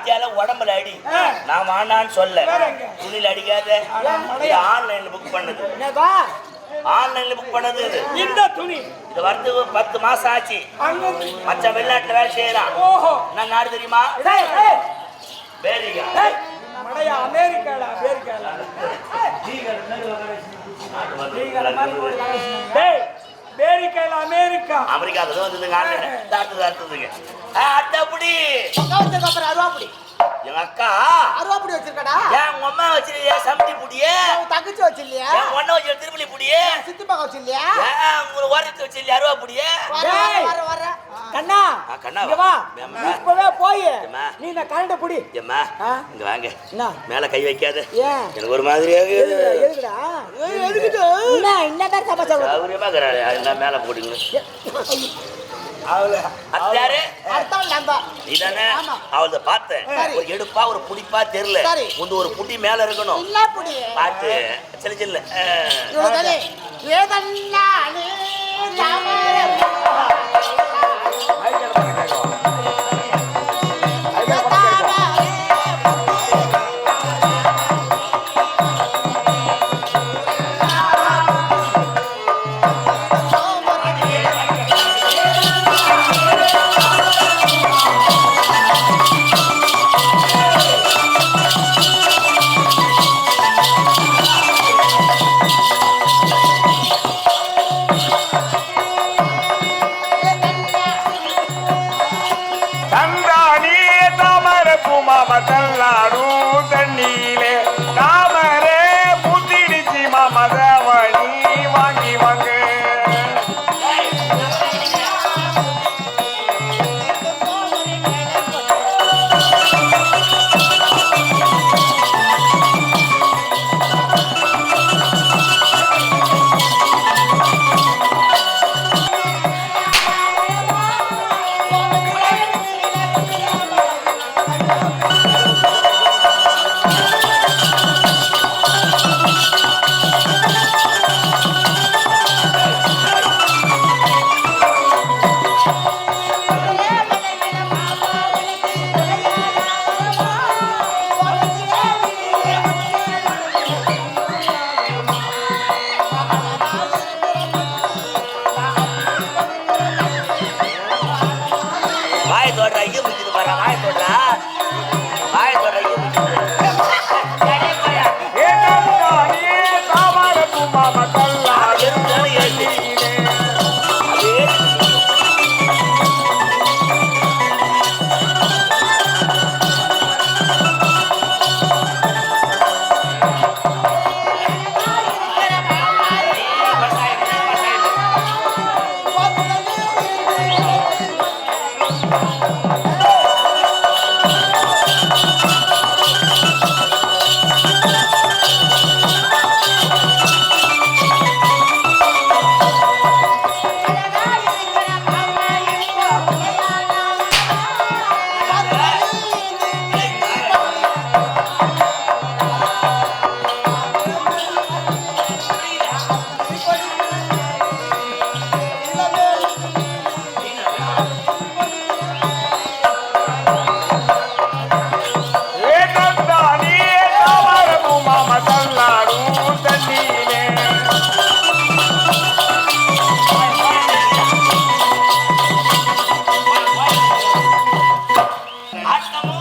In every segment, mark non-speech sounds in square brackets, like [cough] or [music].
ஜாத்தியால உடம்புல அடி. நான் வாண்டான்னு சொல்ல? துணியில அடிக்காத. ஆன்லைன்ல புக் பண்ணது. ஆன்லைன்ல புக் பண்ணது இந்த துணி. இது வரது பத்து மாசம் ஆச்சு. மச்ச வெளிநாட்டுல வேலை செய்யறான். ஓஹோ. என்ன நாடு தெரியுமா? டேய், டேய், பேரிகா [laughs] அமெரிக்கால அமெரிக்கா. அமெரிக்கால தான் வந்ததுங்க ஆன்லைன் அடுத்தது அடுத்ததுங்க ஆ, அடுத்தபடி அப்புறம் அருவாப்புடி. எங்க அக்கா? அருவாப்புடி வச்சிருக்கடா. ஏன் உங்க அம்மா வச்சிருக்கியா சமட்டி புடியே? உன் தங்கச்சி வச்சிருலையா என் ஒன்ன வச்சு திருப்பலி புடியே? சித்தி மகன் வச்சிருலையா ஏன் உங்களை ஓரத்து வச்சு அருவா புடியே வர டேய். வர வர கண்ணா கண்ணா இங்க வா? இப்பவே போய்? நீ இந்த கரண்ட புடி. ஏம்மா? இங்க வாங்க. என்ன? மேல கை வைக்காத. எனக்கு ஒரு மாதிரியாக எதுக்குடா? எதுக்குடா எதுக்குடா என்ன என்ன பேர் சமாச்சாரம்? சௌகரியமா இருக்கிறாரு என்ன மேல பார்த்தேன். சரி. ஒரு எடுப்பா ஒரு புடிப்பா தெரியல. உந்து ஒரு புடி மேல இருக்கணும். சில சில்ல இவனுக்கு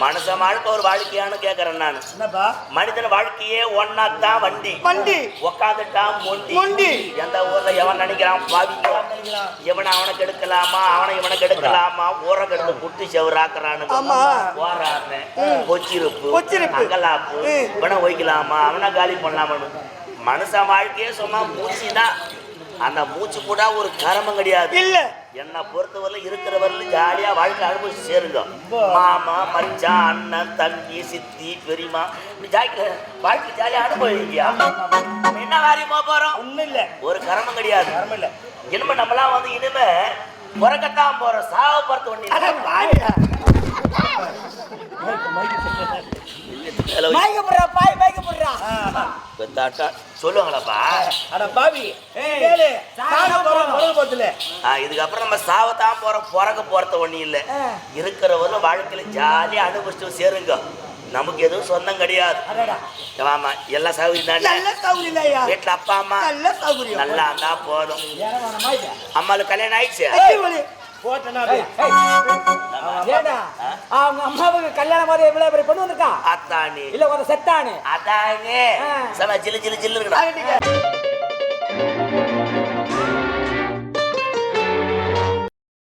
மனுஷ வாழ்க்கை ஒரு வாழ்க்கையான்னு கேக்குறேன் நான். மனிதன் வாழ்க்கையே ஒன்னாத்தான் வண்டி. வண்டி. உக்காந்துட்டான் மொண்டி. எந்த ஊர்ல எவன் நினைக்கிறான்? பாவிங்க இவனை அவனுக்கு எடுக்கலாமா? அவனை இவனுக்கு எடுக்கலாமா? ஊரை கெடுத்து குட்டி செவராக்குறான்னு. போறான்னு கொச்சிருப்பு. அங்கலாப்பு. இவனை ஒய்க்கலாமா அவனை காலி பண்ணலாமான்னு மனுஷன் வாழ்க்கையே சும்மா மூச்சு தான் அந்த மூச்சு கூட ஒரு கரமம் கிடையாது. இல்ல. என்னை பொறுத்தவரை இருக்கிறவரையிலும் ஜாலியா வாழ்க்கை அனுபவிச்சு சேருங்க. மாமா மச்சான் அண்ணன் தம்பி சித்தி பெரியமா இப்படி ஜாக்கி வாழ்க்கை ஜாலியா அனுபவிக்கியா என்ன காரியமா போறோம்? ஒண்ணும் இல்ல. ஒரு கரமம் கிடையாது. கர்மம் இல்ல. இனிமே நம்மளாம் வந்து இனிமே பிறக்கத்தான் போறோம். சாவ பொறுத்த போடுறா சொல்லுவாங்களாப்பா? அட பாவி. கேளு. சாக ஆ, இதுக்கப்புறம் நம்ம சாவத்தான் போறோம். பிறக்க போறது ஒண்ணு இல்ல. ஆ. இருக்கிறவரும் வாழ்க்கையில ஜாலியா அனுபவிச்சு சேருங்க. நமக்கு எதுவும் சொந்தம் கிடையாது. ஆமா எல்லாம் சௌகரியம் தானே? நல்ல சௌகரியம் வீட்டுல அப்பா அம்மா? நல்ல சௌகரியம். நல்லா இருந்தா போதும். அம்மாளுக்கு கல்யாணம் ஆயிடுச்சு? அவங்க அம்மாவுக்கு கல்யாணம் மாதிரி எவ்வளவு பெரிய பொண்ணு வந்திருக்கா? அத்தானி. இல்ல ஒரு செத்தானு? அதானே. ஆ. சம ஜில்லு ஜில்லு ஜில்லு இருக்கணும்